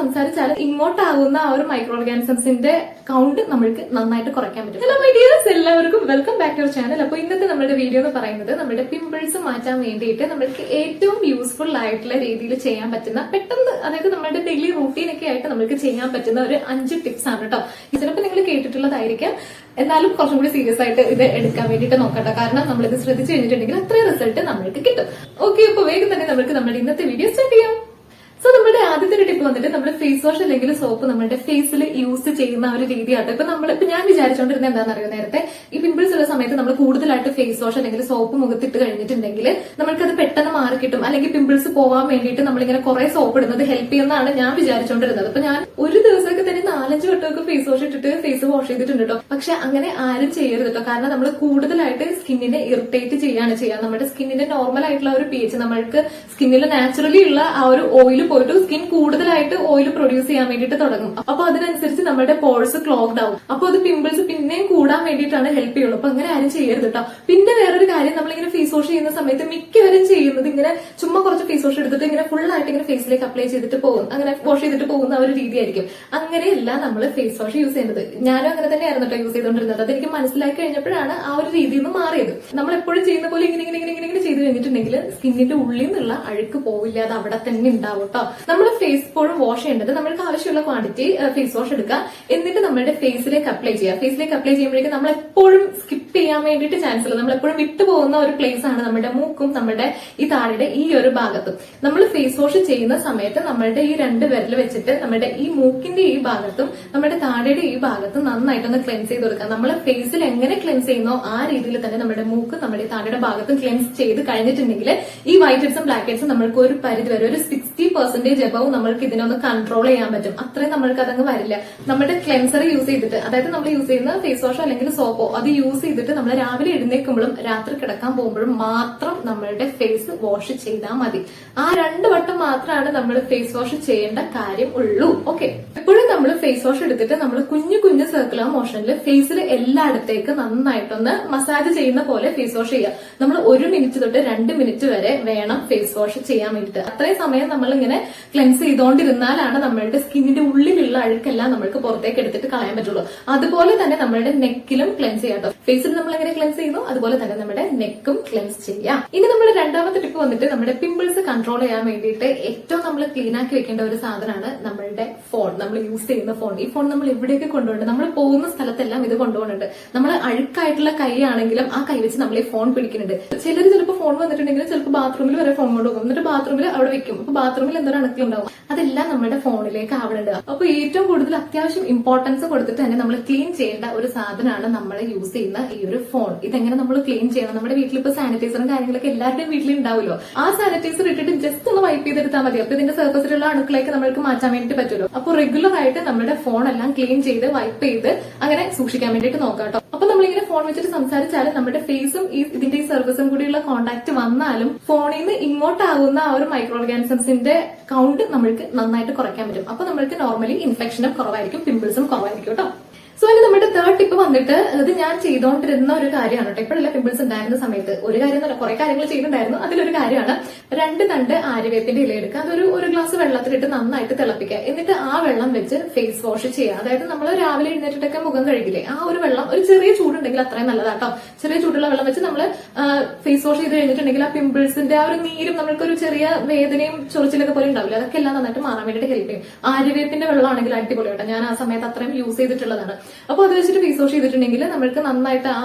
സംസാരിച്ചാൽ ഇങ്ങോട്ടാകുന്ന ആ ഒരു മൈക്രോ ഓർഗാനിസംസിന്റെ കൗണ്ട് നമ്മൾക്ക് നന്നായിട്ട് കുറയ്ക്കാൻ പറ്റും. ഹലോ മൈ ഡിയേഴ്സ് എല്ലാവർക്കും വെൽക്കം ബാക്ക് ടു ചാനൽ അപ്പോൾ ഇന്നത്തെ നമ്മുടെ വീഡിയോ എന്ന് പറയുന്നത് നമ്മുടെ പിമ്പിൾസ് മാറ്റാൻ വേണ്ടിയിട്ട് നമ്മൾക്ക് ഏറ്റവും യൂസ്ഫുൾ ആയിട്ടുള്ള രീതിയിൽ ചെയ്യാൻ പറ്റുന്ന പെട്ടെന്ന് അതായത് നമ്മുടെ ഡെയിലി റൂട്ടീൻ ഒക്കെ ആയിട്ട് നമ്മൾക്ക് ചെയ്യാൻ പറ്റുന്ന ഒരു അഞ്ച് ടിപ്സ് ആണ് കേട്ടോ ചിലപ്പോൾ നിങ്ങൾ കേട്ടിട്ടുള്ളതായിരിക്കാം. എന്നാലും കുറച്ചും കൂടി സീരിയസ് ആയിട്ട് ഇത് എടുക്കാൻ വേണ്ടിയിട്ട് നോക്കട്ടെ. കാരണം നമ്മളിത് ശ്രദ്ധിച്ചു കഴിഞ്ഞിട്ടുണ്ടെങ്കിൽ അത്രയും റിസൾട്ട് നമ്മൾക്ക് കിട്ടും. ഓക്കെ അപ്പൊ വേഗം തന്നെ നമ്മൾക്ക് നമ്മുടെ ഇന്നത്തെ വീഡിയോ സ്റ്റാർട്ട് ചെയ്യാം. സോ നമ്മുടെ ആദ്യത്തെ ഒരു ടിപ്പ് വന്നിട്ട് നമ്മുടെ ഫേസ് വാഷ് അല്ലെങ്കിൽ സോപ്പ് നമ്മുടെ ഫേസിൽ യൂസ് ചെയ്യുന്ന ഒരു രീതിയാട്ടോ ഇപ്പൊ നമ്മൾ ഇപ്പൊ ഞാൻ വിചാരിച്ചോണ്ടിരുന്ന എന്താണെന്ന് അറിയോ നേരത്തെ? ഈ പിമ്പിൾസ് ഉള്ള സമയത്ത് നമ്മൾ കൂടുതലായിട്ട് ഫേസ് വാഷ് അല്ലെങ്കിൽ സോപ്പ് മുഖത്തിട്ട് കഴിഞ്ഞിട്ടുണ്ടെങ്കിൽ നമ്മൾക്കത് പെട്ടെന്ന് മാറി കിട്ടും. അല്ലെങ്കിൽ പിമ്പിൾസ് പോവാൻ വേണ്ടിയിട്ട് നമ്മളിങ്ങനെ കുറെ സോപ്പ് ഇടുന്നത് ഹെൽപ്പ് ചെയ്യുന്നതാണ് ഞാൻ വിചാരിച്ചോണ്ടിരുന്നത്. അപ്പൊ ഞാൻ ഒരു ദിവസമൊക്കെ തന്നെ നാലഞ്ച് വട്ടമൊക്കെ ഫേസ് വാഷ് ഇട്ടിട്ട് ഫേസ് വാഷ് ചെയ്തിട്ടുണ്ട് കേട്ടോ പക്ഷെ അങ്ങനെ ആരും ചെയ്യരുത് കേട്ടോ കാരണം നമ്മൾ കൂടുതലായിട്ട് സ്കിന്നിനെ ഇറിറ്റേറ്റ് ചെയ്യാണ് ചെയ്യുക. നമ്മുടെ സ്കിന്നിന്റെ നോർമൽ ആയിട്ടുള്ള ഒരു പി എച്ച് നമ്മൾക്ക് സ്കിന്നിൽ നാച്ചുറലി ഉള്ള ആ ഒരു ഓയിൽ പോയിട്ട് സ്കിൻ കൂടുതലായിട്ട് ഓയിൽ പ്രൊഡ്യൂസ് ചെയ്യാൻ വേണ്ടിയിട്ട് തുടങ്ങും. അപ്പൊ അതിനനുസരിച്ച് നമ്മുടെ പോഴ്സ് ക്ലോഗ്ഡ് ആവും. അപ്പൊ അത് പിമ്പിൾസ് പിന്നെയും കൂടാൻ വേണ്ടിയിട്ടാണ് ഹെൽപ്പ് ചെയ്യുള്ളൂ. അപ്പൊ അങ്ങനെ ആരും ചെയ്യരുത് കേട്ടോ പിന്നെ വേറൊരു കാര്യം നമ്മളിങ്ങനെ ഫേസ് വാഷ് ചെയ്യുന്ന സമയത്ത് മിക്കവരും ചെയ്യുന്നത് ഇങ്ങനെ ചുമ്മാ കുറച്ച് ഫേസ് വാഷ് എടുത്തിട്ട് ഇങ്ങനെ ഫുൾ ആയിട്ട് ഇങ്ങനെ ഫേസിലേക്ക് അപ്ലൈ ചെയ്തിട്ട് പോകും. അങ്ങനെ വാഷ് ചെയ്തിട്ട് പോകുന്ന ഒരു രീതിയായിരിക്കും. അങ്ങനെയല്ല നമ്മൾ ഫേസ് വാഷ് യൂസ് ചെയ്യുന്നത്. ഞാനും അങ്ങനെ തന്നെയായിരുന്നു കേട്ടോ യൂസ് ചെയ്തുകൊണ്ടിരുന്നത് അതെനിക്ക് മനസ്സിലാക്കി കഴിഞ്ഞപ്പോഴാണ് ആ ഒരു രീതിയിൽ നിന്ന് മാറിയത്. നമ്മൾ എപ്പോഴും ചെയ്യുന്ന പോലെ ഇങ്ങനെ ഇങ്ങനെ ഇങ്ങനെ ഇങ്ങനെ ചെയ്ത് കഴിഞ്ഞിട്ടുണ്ടെങ്കിൽ സ്കിന്നിന്റെ ഉള്ളിൽ നിന്നുള്ള അഴുക്ക് പോവില്ല. അത് അവിടെ തന്നെ ഉണ്ടാവും നമ്മൾ ഫേസ് എപ്പോഴും വാഷ് ചെയ്യേണ്ടത് നമ്മൾക്ക് ആവശ്യമുള്ള ക്വാണ്ടിറ്റി ഫേസ് വാഷ് എടുക്കുക. എന്നിട്ട് നമ്മുടെ ഫേസിലേക്ക് അപ്ലൈ ചെയ്യുക. ഫേസിലേക്ക് അപ്ലൈ ചെയ്യുമ്പോഴേക്കും നമ്മൾ എപ്പോഴും സ്കിപ്പ് ചെയ്യാൻ വേണ്ടിയിട്ട് ചാൻസ് ഉള്ളത് നമ്മൾ എപ്പോഴും വിട്ടു പോകുന്ന ഒരു പ്ലേസ് ആണ് നമ്മുടെ മൂക്കും നമ്മുടെ ഈ താഴെ ഈ ഒരു ഭാഗത്തും. നമ്മൾ ഫേസ് വാഷ് ചെയ്യുന്ന സമയത്ത് നമ്മളുടെ ഈ രണ്ട് വിരൽ വെച്ചിട്ട് നമ്മുടെ ഈ മൂക്കിന്റെ ഈ ഭാഗത്തും നമ്മുടെ താഴെയുടെ ഈ ഭാഗത്തും നന്നായിട്ടൊന്ന് ക്ലെൻസ് ചെയ്ത് കൊടുക്കുക. നമ്മൾ ഫേസിൽ എങ്ങനെ ക്ലെൻസ് ചെയ്യുന്നോ ആ രീതിയിൽ തന്നെ നമ്മുടെ മൂക്ക് നമ്മുടെ താഴെയുടെ ഭാഗത്തും ക്ലെൻസ് ചെയ്ത് കഴിഞ്ഞിട്ടുണ്ടെങ്കിൽ ഈ വൈറ്റ് ഹെഡ്സും ബ്ലാക്ക് ഹെഡ്സും നമ്മൾക്ക് ഒരു പരിധി വരെ ഒരു സിക്സ്റ്റി പെർസെന്റേജ് എബവും നമ്മൾക്ക് ഇതിനൊന്ന് കൺട്രോൾ ചെയ്യാൻ പറ്റും. അത്രയും നമ്മൾക്ക് അതങ്ങ് വരില്ല. നമ്മുടെ ക്ലെൻസർ യൂസ് ചെയ്തിട്ട് അതായത് നമ്മൾ യൂസ് ചെയ്യുന്ന ഫേസ് വാഷോ അല്ലെങ്കിൽ സോപ്പോ അത് യൂസ് ചെയ്തിട്ട് നമ്മൾ രാവിലെ എഴുന്നേൽക്കുമ്പോഴും രാത്രി കിടക്കാൻ പോകുമ്പോഴും മാത്രം നമ്മളുടെ ഫേസ് വാഷ് ചെയ്താൽ മതി. ആ രണ്ട് വട്ടം മാത്രമാണ് നമ്മൾ ഫേസ് വാഷ് ചെയ്യേണ്ട കാര്യം ഉള്ളൂ. ഓക്കെ എപ്പോഴും നമ്മൾ ഫേസ് വാഷ് എടുത്തിട്ട് നമ്മൾ കുഞ്ഞു കുഞ്ഞു സർക്കുലർ മോഷനിൽ ഫേസിൽ എല്ലായിടത്തേക്ക് നന്നായിട്ടൊന്ന് മസാജ് ചെയ്യുന്ന പോലെ ഫേസ് വാഷ് ചെയ്യുക. നമ്മൾ ഒരു മിനിറ്റ് തൊട്ട് രണ്ട് മിനിറ്റ് വരെ വേണം ഫേസ് വാഷ് ചെയ്യാൻ വേണ്ടിയിട്ട്. അത്രയും സമയം നമ്മൾ ഇങ്ങനെ ക്ലെൻസ് ചെയ്തുകൊണ്ടിരുന്നാലാണ് നമ്മളുടെ സ്കിന്നിന്റെ ഉള്ളിലുള്ള അഴുക്കെല്ലാം നമ്മൾക്ക് പുറത്തേക്ക് എടുത്തിട്ട് കളയാൻ പറ്റുള്ളൂ. അതുപോലെ തന്നെ നമ്മളുടെ നെക്കിലും ക്ലെൻസ് ചെയ്യാം ഫേസിൽ നമ്മൾ എങ്ങനെ ക്ലെൻസ് ചെയ്യുന്നു? അതുപോലെ തന്നെ നമ്മുടെ നെക്കും ക്ലെൻസ് ചെയ്യാം. ഇനി നമ്മൾ രണ്ടാമത്തെ ടിപ്പ് വന്നിട്ട് നമ്മുടെ പിമ്പിൾസ് കൺട്രോൾ ചെയ്യാൻ വേണ്ടിയിട്ട് ഏറ്റവും നമ്മൾ ക്ലീൻ ആക്കി വെക്കേണ്ട ഒരു സാധനമാണ് നമ്മളുടെ ഫോൺ നമ്മൾ യൂസ് ചെയ്യുന്ന ഫോൺ ഈ ഫോൺ നമ്മൾ എവിടെയൊക്കെ കൊണ്ടുപോകുന്നുണ്ട് നമ്മൾ പോകുന്ന സ്ഥലത്തെല്ലാം ഇത് കൊണ്ടുപോകുന്നുണ്ട് നമ്മൾ അഴുക്കായിട്ടുള്ള കൈ ആണെങ്കിലും ആ കൈ വെച്ച് നമ്മൾ ഈ ഫോൺ പിടിക്കുന്നുണ്ട്. ചിലർ ചിലപ്പോൾ ഫോൺ വന്നിട്ടുണ്ടെങ്കിൽ ചിലപ്പോൾ ബാത്റൂമിൽ വരെ ഫോൺ കൊണ്ടുപോകും എന്നിട്ട് ബാത്റൂമിൽ അവിടെ വെക്കും. അപ്പൊ ബാത്റൂമിൽ എന്തോ അണുക്കളുണ്ടാവും. അതെല്ലാം നമ്മുടെ ഫോണിലേക്ക് ആവണുണ്ട്. അപ്പൊ ഏറ്റവും കൂടുതൽ അത്യാവശ്യം ഇമ്പോർട്ടൻസ് കൊടുത്തിട്ട് തന്നെ നമ്മൾ ക്ലീൻ ചെയ്യേണ്ട ഒരു സാധനമാണ് നമ്മൾ യൂസ് ചെയ്യുന്ന ഈ ഒരു ഫോൺ ഇതെങ്ങനെ നമ്മൾ ക്ലീൻ ചെയ്യണം? നമ്മുടെ വീട്ടിൽ ഇപ്പൊ സാനിറ്റൈസറും കാര്യങ്ങളൊക്കെ എല്ലാവരുടെയും വീട്ടിൽ ഉണ്ടാവുമല്ലോ. ആ സാനിറ്റൈസർ ഇട്ടിട്ട് ജസ്റ്റ് ഒന്ന് വൈപ്പ് ചെയ്തെടുത്താൽ മതി. അപ്പൊ ഇതിന്റെ സർഫസിലുള്ള അണുക്കളൊക്കെ നമ്മൾക്ക് മാറ്റാൻ വേണ്ടി പറ്റുമല്ലോ. അപ്പൊ റെഗുലർ ആയിട്ട് നമ്മുടെ ഫോൺ എല്ലാം ക്ലീൻ ചെയ്ത് വൈപ്പ് ചെയ്ത് അങ്ങനെ സൂക്ഷിക്കാൻ വേണ്ടിയിട്ട് നോക്കാം അപ്പൊ നമ്മളിങ്ങനെ ഫോൺ വെച്ചിട്ട് സംസാരിച്ചാലും നമ്മുടെ ഫേസും ഈ ഇതിന്റെ ഈ സർവീസും കൂടിയുള്ള കോൺടാക്ട് വന്നാലും ഫോണിൽ നിന്ന് ഇങ്ങോട്ടാകുന്ന ആ ഒരു മൈക്രോ ഓർഗാനിസംസിന്റെ കൗണ്ട് നമ്മൾക്ക് നന്നായിട്ട് കുറയ്ക്കാൻ പറ്റും. അപ്പൊ നമ്മൾക്ക് നോർമലി ഇൻഫെക്ഷനും കുറവായിരിക്കും പിമ്പിൾസും കുറവായിരിക്കും കേട്ടോ. സോ ഇനി നമ്മുടെ തേർഡ് ടിപ്പ് വന്നിട്ട് ഇത് ഞാൻ ചെയ്തുകൊണ്ടിരുന്ന ഒരു കാര്യമാണ് കേട്ടോ. ഇപ്പോഴല്ല പിമ്പിൾസ് ഉണ്ടായിരുന്ന സമയത്ത്. ഒരു കാര്യം എന്നല്ല കുറെ കാര്യങ്ങൾ ചെയ്തിട്ടുണ്ടായിരുന്നു. അതിലൊരു കാര്യമാണ് രണ്ട് തണ്ട് ആര്യവേപ്പിന്റെ ഇല എടുക്കുക. അതൊരു ഒരു ഗ്ലാസ് വെള്ളത്തിലിട്ട് നന്നായിട്ട് തിളപ്പിക്കുക. എന്നിട്ട് ആ വെള്ളം വെച്ച് ഫേസ് വാഷ് ചെയ്യുക. അതായത് നമ്മൾ രാവിലെ എഴുന്നേറ്റിട്ടൊക്കെ മുഖം കഴുകില്ലേ ആ ഒരു വെള്ളം ഒരു ചെറിയ ചൂടുണ്ടെങ്കിൽ അത്രയും നല്ലതാട്ടോ ചെറിയ ചൂടുള്ള വെള്ളം വെച്ച് നമ്മൾ ഫേസ് വാഷ് ചെയ്ത് കഴിഞ്ഞിട്ടുണ്ടെങ്കിൽ ആ പിമ്പിൾസിന്റെ ആ ഒരു നീരും നമ്മൾക്കൊരു ചെറിയ വേദനയും ചൊറിച്ചിലൊക്കെ പോലെ ഉണ്ടാവില്ല? അതൊക്കെ എല്ലാം നന്നായിട്ട് മാറാൻ വേണ്ടിയിട്ട് ഹെൽപ്പ് ചെയ്യും. ആര്യവേപ്പിന്റെ വെള്ളമാണെങ്കിൽ അടിപൊളി കേട്ടോ. ഞാൻ ആ സമയത്ത് അത്രയും യൂസ് ചെയ്തിട്ടുള്ളതാണ്. അപ്പൊ അത് വെച്ചിട്ട് ഫേസ് വാഷ് ചെയ്തിട്ടുണ്ടെങ്കിൽ നമ്മൾക്ക് നന്നായിട്ട് ആ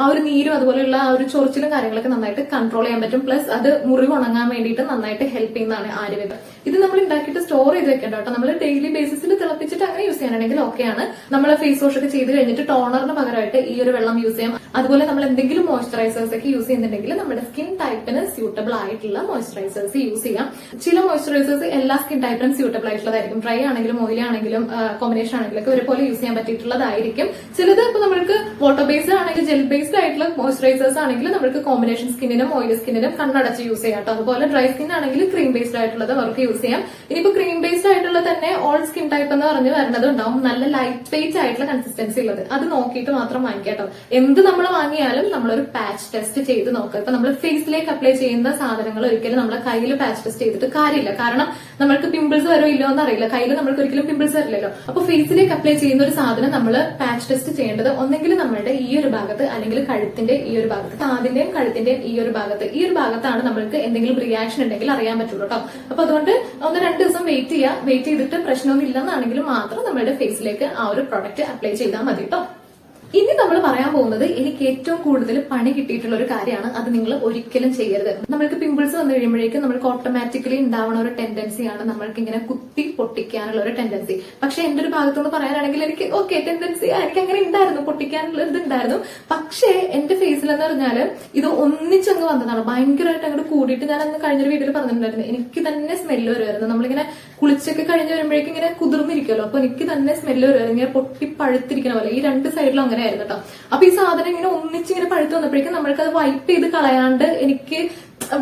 ആ ഒരു നീരും അതുപോലെയുള്ള ആ ഒരു ചൊറിച്ചിലും കാര്യങ്ങളൊക്കെ നന്നായിട്ട് കൺട്രോൾ ചെയ്യാൻ പറ്റും. പ്ലസ് അത് മുറിവ് ഉണങ്ങാൻ വേണ്ടിയിട്ട് നന്നായിട്ട് ഹെൽപ്പ് ചെയ്യുന്നതാണ് ആര്യവേദം ഇത് നമ്മൾ ഉണ്ടാക്കിയിട്ട് സ്റ്റോർ ചെയ്ത് വെക്കേണ്ട കേട്ടോ. നമ്മൾ ഡെയിലി ബേസിസിൽ തിളപ്പിച്ചിട്ട് അങ്ങനെ യൂസ് ചെയ്യാനാണെങ്കിൽ ഓക്കെയാണ് നമ്മൾ ഫേസ് വാഷ് ഒക്കെ ചെയ്ത് കഴിഞ്ഞിട്ട് ടോണറിന് പകരമായിട്ട് ഈ ഒരു വെള്ളം യൂസ് ചെയ്യാം. അതുപോലെ നമ്മൾ എന്തെങ്കിലും മോയ്സ്ചറൈസേഴ്സ് ഒക്കെ യൂസ് ചെയ്യുന്നുണ്ടെങ്കിൽ നമ്മുടെ സ്കിൻ ടൈപ്പിന് സ്യൂട്ടബിൾ ആയിട്ടുള്ള മോയ്സ്ചറൈസേഴ്സ് യൂസ് ചെയ്യാം. ചില മോയ്സ്ചറൈസേഴ്സ് എല്ലാ സ്കിൻ ടൈപ്പിനും സ്യൂട്ടബിൾ ആയിട്ടുള്ളതായിരിക്കും. ഡ്രൈ ആണെങ്കിലും ഓയിലാണെങ്കിലും കോമ്പിനേഷൻ ആണെങ്കിലും ഒക്കെ ഒരുപോലെ യൂസ് ചെയ്യാൻ പറ്റിയിട്ടുള്ളതായിരിക്കും ചിലത് ഇപ്പൊ നമ്മൾക്ക് വാട്ടർ ബേസ്ഡ് ആണെങ്കിൽ ജെൽ ബേസ്ഡ് ആയിട്ടുള്ള മോയ്സ്ചറൈസേഴ്സ് ആണെങ്കിൽ നമുക്ക് കോമ്പിനേഷൻ സ്കിന്നിനും ഓയിലി സ്കിന്നിനും കണ്ണടച്ച് യൂസ് ചെയ്യാം കേട്ടോ. അതുപോലെ ഡ്രൈ സ്കിൻ ആണെങ്കിൽ ക്രീം ബേസ്ഡ് ആയിട്ടുള്ളത് അവർക്ക് യൂസ് ചെയ്യാം. ഇനിയിപ്പോ ക്രീം ബേസ്ഡ് ആയിട്ടുള്ള തന്നെ ഓൾ സ്കിൻ ടൈപ്പ് എന്ന് പറഞ്ഞ് വരുന്നത് ഉണ്ടാവും. നല്ല ലൈറ്റ് വെയിറ്റ് ആയിട്ടുള്ള കൺസിസ്റ്റൻസി ഉള്ളത്. അത് നോക്കിയിട്ട് മാത്രം വാങ്ങിക്കാട്ടോ എന്ത് നമ്മൾ വാങ്ങിയാലും നമ്മളൊരു പാച്ച് ടെസ്റ്റ് ചെയ്ത് നോക്കുക. ഇപ്പൊ നമ്മൾ ഫേസിലേക്ക് അപ്ലൈ ചെയ്യുന്ന സാധനങ്ങൾ ഒരിക്കലും നമ്മളെ കയ്യിൽ പാച്ച് ടെസ്റ്റ് ചെയ്തിട്ട് കാര്യമില്ല. കാരണം നമ്മൾക്ക് പിമ്പിൾസ് വരോ ഇല്ലോ എന്ന് അറിയില്ല. കയ്യിൽ നമ്മൾക്ക് ഒരിക്കലും പിമ്പിൾസ് വരില്ലല്ലോ. അപ്പൊ ഫേസിലേക്ക് അപ്ലൈ ചെയ്യുന്ന ഒരു സാധനം നമ്മൾ പാച്ച് ടെസ്റ്റ് ചെയ്യേണ്ടത് ഒന്നെങ്കിൽ നമ്മളുടെ ഈ ഒരു ഭാഗത്ത് അല്ലെങ്കിൽ കഴുത്തിന്റെ ഈ ഒരു ഭാഗത്ത് കാതിന്റെയും കഴുത്തിന്റെയും ഈ ഒരു ഭാഗത്ത്. ഈ ഒരു ഭാഗത്താണ് നമ്മൾക്ക് എന്തെങ്കിലും റിയാക്ഷൻ ഉണ്ടെങ്കിൽ അറിയാൻ പറ്റുള്ളൂ കേട്ടോ അപ്പൊ അതുകൊണ്ട് ഒന്ന് രണ്ട് ദിവസം വെയിറ്റ് ചെയ്യുക വെയിറ്റ് ചെയ്തിട്ട് പ്രശ്നമൊന്നും ഇല്ലെന്നാണെങ്കിൽ മാത്രം നമ്മുടെ ഫേസിലേക്ക് ആ ഒരു പ്രൊഡക്റ്റ് അപ്ലൈ ചെയ്താൽ മതി കേട്ടോ ഇനി നമ്മൾ പറയാൻ പോകുന്നത് എനിക്ക് ഏറ്റവും കൂടുതൽ പണി കിട്ടിയിട്ടുള്ള ഒരു കാര്യമാണ്. അത് നിങ്ങൾ ഒരിക്കലും ചെയ്യരുത്. നമ്മൾക്ക് പിമ്പിൾസ് വന്നു കഴിയുമ്പോഴേക്കും നമ്മൾക്ക് ഓട്ടോമാറ്റിക്കലി ഉണ്ടാവുന്ന ഒരു ടെൻഡൻസിയാണ് നമ്മൾക്ക് ഇങ്ങനെ കുത്തി പൊട്ടിക്കാനുള്ള ഒരു ടെൻഡൻസി പക്ഷെ എന്റെ ഒരു ഭാഗത്തുനിന്ന് പറയാനാണെങ്കിൽ എനിക്ക് ഓക്കെ ടെൻഡൻസി എനിക്ക് അങ്ങനെ ഉണ്ടായിരുന്നു. പൊട്ടിക്കാനുള്ള ഇത് ഉണ്ടായിരുന്നു. പക്ഷേ എന്റെ ഫേസിൽ എന്ന് പറഞ്ഞാൽ ഇത് ഒന്നിച്ചങ്ങ് വന്നതാണ്. ഭയങ്കരമായിട്ട് അങ്ങോട്ട് കൂടിയിട്ട് ഞാൻ അന്ന് കഴിഞ്ഞൊരു വീട്ടിൽ പറഞ്ഞിട്ടുണ്ടായിരുന്നു. എനിക്ക് തന്നെ സ്മെല്ല് വരുമായിരുന്നു നമ്മളിങ്ങനെ കുളിച്ചൊക്കെ കഴിഞ്ഞ് വരുമ്പോഴേക്കും ഇങ്ങനെ കുതിർന്നിരിക്കുമല്ലോ അപ്പൊ എനിക്ക് തന്നെ സ്മെല്ല് വരുമായിരുന്നു ഇങ്ങനെ പൊട്ടി പഴുത്തിരിക്കണ പോലെ. ഈ രണ്ട് സൈഡിലും അങ്ങനെ ആയിരുന്നു കേട്ടോ. അപ്പൊ ഈ സാധനം ഇങ്ങനെ ഒന്നിച്ച് ഇങ്ങനെ പഴുത്ത് വന്നപ്പോഴേക്കും നമ്മൾക്ക് അത് വൈപ്പ് ചെയ്ത് കളയാണ്ട് എനിക്ക്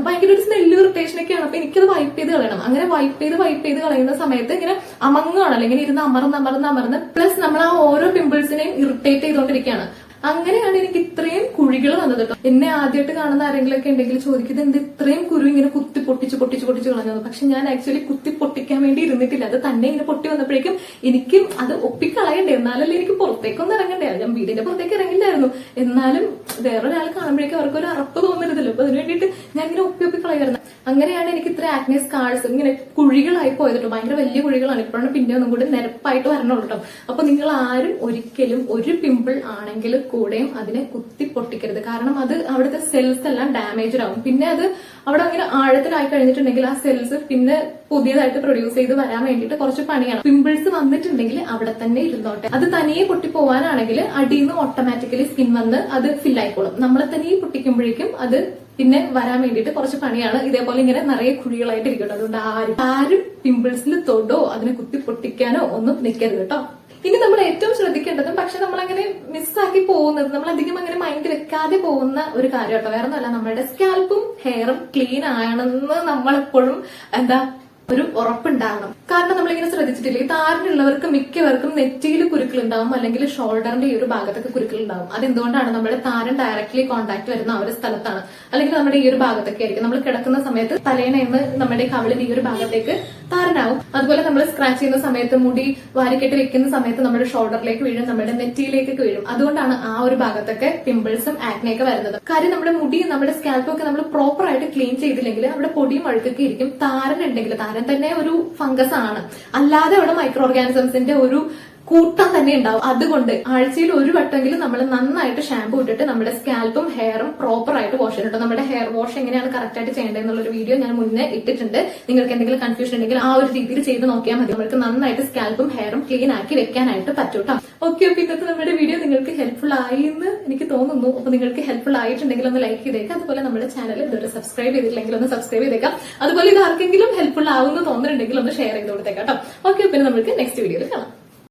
ഭയങ്കര ഒരു സ്മെല്ല് ഇറിറ്റേഷൻ ഒക്കെയാണ് അപ്പൊ എനിക്കത് വൈപ്പ് ചെയ്ത് കളയണം. അങ്ങനെ വൈപ്പ് ചെയ്ത് വൈപ്പ് ചെയ്ത് കളയുന്ന സമയത്ത് ഇങ്ങനെ അമങ്ങുകയാണല്ലോ ഇങ്ങനെ ഇരുന്ന് അമർന്ന് അമർന്ന് അമർന്ന്. പ്ലസ് നമ്മൾ ആ ഓരോ പിമ്പിൾസിനെയും ഇറിറ്റേറ്റ് ചെയ്തുകൊണ്ടിരിക്കുകയാണ്. അങ്ങനെയാണ് എനിക്ക് ഇത്രയും കുഴികൾ വന്നത് കേട്ടോ. എന്നെ ആദ്യമായിട്ട് കാണുന്ന ആരെങ്കിലും ഒക്കെ ഉണ്ടെങ്കിൽ ചോദിക്കുന്നത് എന്ത് ഇത്രയും കുരു ഇങ്ങനെ കുത്തി പൊട്ടിച്ച് പൊട്ടിച്ച് പൊട്ടിച്ച് കളഞ്ഞത്? പക്ഷെ ഞാൻ ആക്ച്വലി കുത്തി പൊട്ടിക്കാൻ വേണ്ടി ഇരുന്നിട്ടില്ല. അത് തന്നെ ഇങ്ങനെ പൊട്ടി വന്നപ്പോഴേക്കും എനിക്കും അത് ഒപ്പിക്കളയണ്ടേ. എന്നാലല്ലേ എനിക്ക് പുറത്തേക്കൊന്നും ഇറങ്ങണ്ടേ? ഞാൻ വീടിന്റെ പുറത്തേക്ക് ഇറങ്ങില്ലായിരുന്നു. എന്നാലും വേറൊരാൾ കാണുമ്പോഴേക്കും അവർക്ക് ഒരു അറപ്പ് തോന്നരുതല്ലോ. അപ്പൊ അതിന് ഞാൻ ഇങ്ങനെ ഒപ്പി ഒപ്പി കളയായിരുന്നു അങ്ങനെയാണ് എനിക്ക് ഇത്ര ആക്നെ സ്കാർസ് ഇങ്ങനെ കുഴികളായി പോയത് കേട്ടോ. ഭയങ്കര വലിയ കുഴികളാണ്. ഇപ്പോഴാണ് പിന്നെ ഒന്നും കൂടി നിരപ്പായിട്ട് വരണുള്ളൂ കേട്ടോ. അപ്പൊ നിങ്ങൾ ആരും ഒരിക്കലും ഒരു പിമ്പിൾ ആണെങ്കിൽ കൂടെയും അതിനെ കുത്തി പൊട്ടിക്കരുത്. കാരണം അത് അവിടുത്തെ സെൽസ് എല്ലാം ഡാമേജ് ആവും. പിന്നെ അത് അവിടെ അങ്ങനെ ആഴത്തിലായി കഴിഞ്ഞിട്ടുണ്ടെങ്കിൽ ആ സെൽസ് പിന്നെ പുതിയതായിട്ട് പ്രൊഡ്യൂസ് ചെയ്ത് വരാൻ വേണ്ടിയിട്ട് കുറച്ച് പണിയാണ്. പിമ്പിൾസ് വന്നിട്ടുണ്ടെങ്കിൽ അവിടെ തന്നെ ഇരുന്നോട്ടെ. അത് തനിയെ പൊട്ടി പോവാനാണെങ്കിൽ അടിയിൽ നിന്ന് ഓട്ടോമാറ്റിക്കലി സ്കിൻ വന്ന് അത് ഫിൽ ആയിക്കോളും. നമ്മളെ തനിയെ പൊട്ടിക്കുമ്പോഴേക്കും അത് പിന്നെ വരാൻ വേണ്ടിയിട്ട് കുറച്ച് പണിയാണ്. ഇതേപോലെ ഇങ്ങനെ നിറയെ കുഴികളായിട്ട് ഇരിക്കട്ടെ അതുകൊണ്ട് ആരും ആരും പിമ്പിൾസിൽ തൊടോ അതിനെ കുത്തി പൊട്ടിക്കാനോ ഒന്നും നിൽക്കരുത് കേട്ടോ. ഇനി നമ്മൾ ഏറ്റവും ശ്രദ്ധിക്കേണ്ടതും പക്ഷെ നമ്മളങ്ങനെ മിസ്സാക്കി പോകുന്നത് നമ്മൾ അധികം അങ്ങനെ മൈൻഡ് വെക്കാതെ പോകുന്ന ഒരു കാര്യം കേട്ടോ വേറെ ഒന്നുമല്ല നമ്മളുടെ സ്കാൽപ്പും ഹെയറും ക്ലീൻ ആണെന്ന് നമ്മളെപ്പോഴും എന്താ ഒരു ഉറപ്പുണ്ടാകണം. കാരണം നമ്മളിങ്ങനെ ശ്രദ്ധിച്ചിട്ടില്ല താരനുള്ളവർക്ക് മിക്കവർക്കും നെറ്റിയിൽ കുരുക്കൾ ഉണ്ടാവും അല്ലെങ്കിൽ ഷോൾഡറിന്റെ ഈ ഒരു ഭാഗത്തൊക്കെ കുരുക്കൾ ഉണ്ടാവും അതെന്തുകൊണ്ടാണ്? നമ്മുടെ താരൻ ഡയറക്ട്ലി കോൺടാക്ട് വരുന്ന ഒരു സ്ഥലത്താണ്. അല്ലെങ്കിൽ നമ്മുടെ ഈ ഒരു ഭാഗത്തൊക്കെ ആയിരിക്കും. നമ്മൾ കിടക്കുന്ന സമയത്ത് തലേണയെന്ന് നമ്മുടെ കവിളിന്റെ ഈ ഒരു ഭാഗത്തേക്ക് താരനാവും അതുപോലെ നമ്മൾ സ്ക്രാച്ച് ചെയ്യുന്ന സമയത്ത് മുടി വാരിക്കെട്ട് വെക്കുന്ന സമയത്ത് നമ്മുടെ ഷോൾഡറിലേക്ക് വീഴും നമ്മുടെ നെറ്റിയിലേക്കൊക്കെ വീഴും. അതുകൊണ്ടാണ് ആ ഒരു ഭാഗത്തൊക്കെ പിമ്പിൾസും ആക്നെയൊക്കെ വരുന്നത്. കാര്യം നമ്മുടെ മുടി നമ്മുടെ സ്കാൽപ്പും ഒക്കെ നമ്മൾ പ്രോപ്പർ ആയിട്ട് ക്ലീൻ ചെയ്തില്ലെങ്കിൽ അവിടെ പൊടിയും അഴുക്കൊക്കെ ഇരിക്കും. താരൻ ഉണ്ടെങ്കിൽ താരൻ തന്നെ ഒരു ഫംഗസ് ആണ്. അല്ലാതെ അവിടെ മൈക്രോ ഓർഗാനിസംസിന്റെ ഒരു കൂട്ടം തന്നെ ഉണ്ടാവും. അതുകൊണ്ട് ആഴ്ചയിൽ ഒരു വട്ടമെങ്കിലും നമ്മൾ നന്നായിട്ട് ഷാമ്പു ഇട്ടിട്ട് നമ്മുടെ സ്കാൽപ്പും ഹെയറും പ്രോപ്പർ ആയിട്ട് വാഷ് ചെയ്തിട്ട് നമ്മുടെ ഹെയർ വാഷ് എങ്ങനെയാണ് കറക്റ്റ് ആയിട്ട് ചെയ്യേണ്ടത് എന്നുള്ള ഒരു വീഡിയോ ഞാൻ മുന്നേ ഇട്ടിട്ടുണ്ട്. നിങ്ങൾക്ക് എന്തെങ്കിലും കൺഫ്യൂഷൻ ഉണ്ടെങ്കിൽ ആ ഒരു രീതിയിൽ ചെയ്ത് നോക്കിയാൽ മതി. നമുക്ക് നന്നായിട്ട് സ്കാൽപ്പും ഹെയറും ക്ലീൻ ആക്കി വെക്കാനായിട്ട് പറ്റൂട്ടോ ഓക്കെ അപ്പൊ ഇന്നത്തെ നമ്മുടെ വീഡിയോ നിങ്ങൾക്ക് ഹെൽപ്ഫുൾ ആയി എന്ന് എനിക്ക് തോന്നുന്നു. അപ്പൊ നിങ്ങൾക്ക് ഹെൽപ്ഫുൾ ആയിട്ടുണ്ടെങ്കിൽ ഒന്ന് ലൈക്ക് ചെയ്തേക്കാം. അതുപോലെ നമ്മുടെ ചാനൽ ഇതുവരെ സബ്സ്ക്രൈബ് ചെയ്തിട്ടില്ലെങ്കിൽ ഒന്ന് സബ്സ്ക്രൈബ് ചെയ്തേക്കാം. അതുപോലെ ഇത് ആർക്കെങ്കിലും ഹെൽപ്ഫുൾ ആവുമെന്ന് തോന്നുന്നുണ്ടെങ്കിൽ ഒന്ന് ഷെയർ ചെയ്ത് കൊടുത്തേക്കാം കേട്ടോ ഓക്കെ പിന്നെ നമുക്ക് നെക്സ്റ്റ് വീഡിയോയിൽ കാണാം.